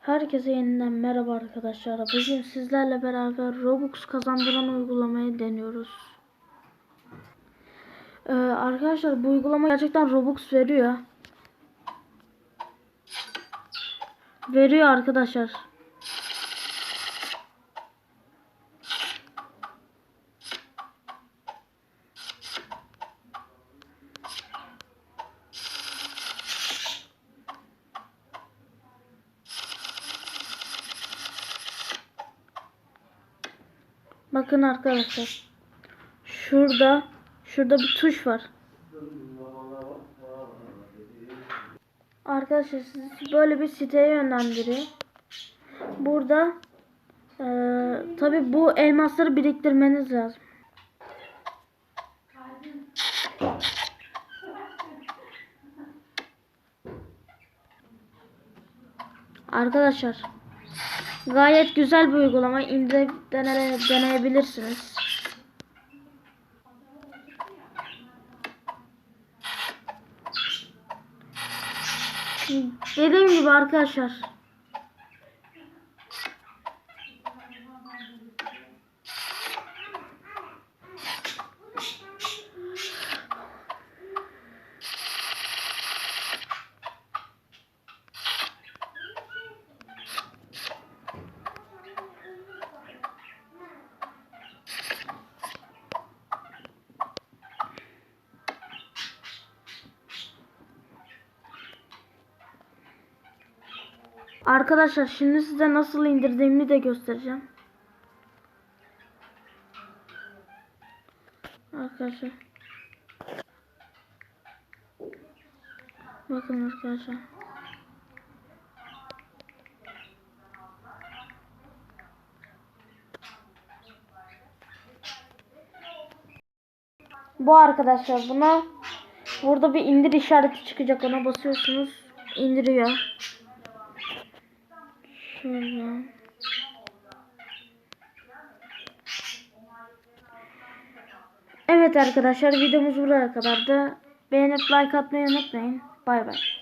Herkese yeniden merhaba arkadaşlar. Bugün sizlerle beraber Robux kazandıran uygulamayı deniyoruz. Ee, arkadaşlar bu uygulama gerçekten Robux veriyor. Veriyor arkadaşlar. Bakın arkadaşlar. Şurada şurada bir tuş var. Arkadaşlar sizi böyle bir siteye yönlendiriyor. Burada eee tabi bu elmasları biriktirmeniz lazım. Arkadaşlar Gayet güzel bir uygulama. İndirip denene, deneyebilirsiniz. Dediğim gibi arkadaşlar. Arkadaşlar şimdi size nasıl indirdiğimi de göstereceğim. Arkadaşlar. Bakın arkadaşlar. Bu arkadaşlar buna burada bir indir işareti çıkacak ona basıyorsunuz indiriyor. Şöyle. Evet arkadaşlar videomuz buraya kadardı. Beğenip like atmayı unutmayın. Bay bay.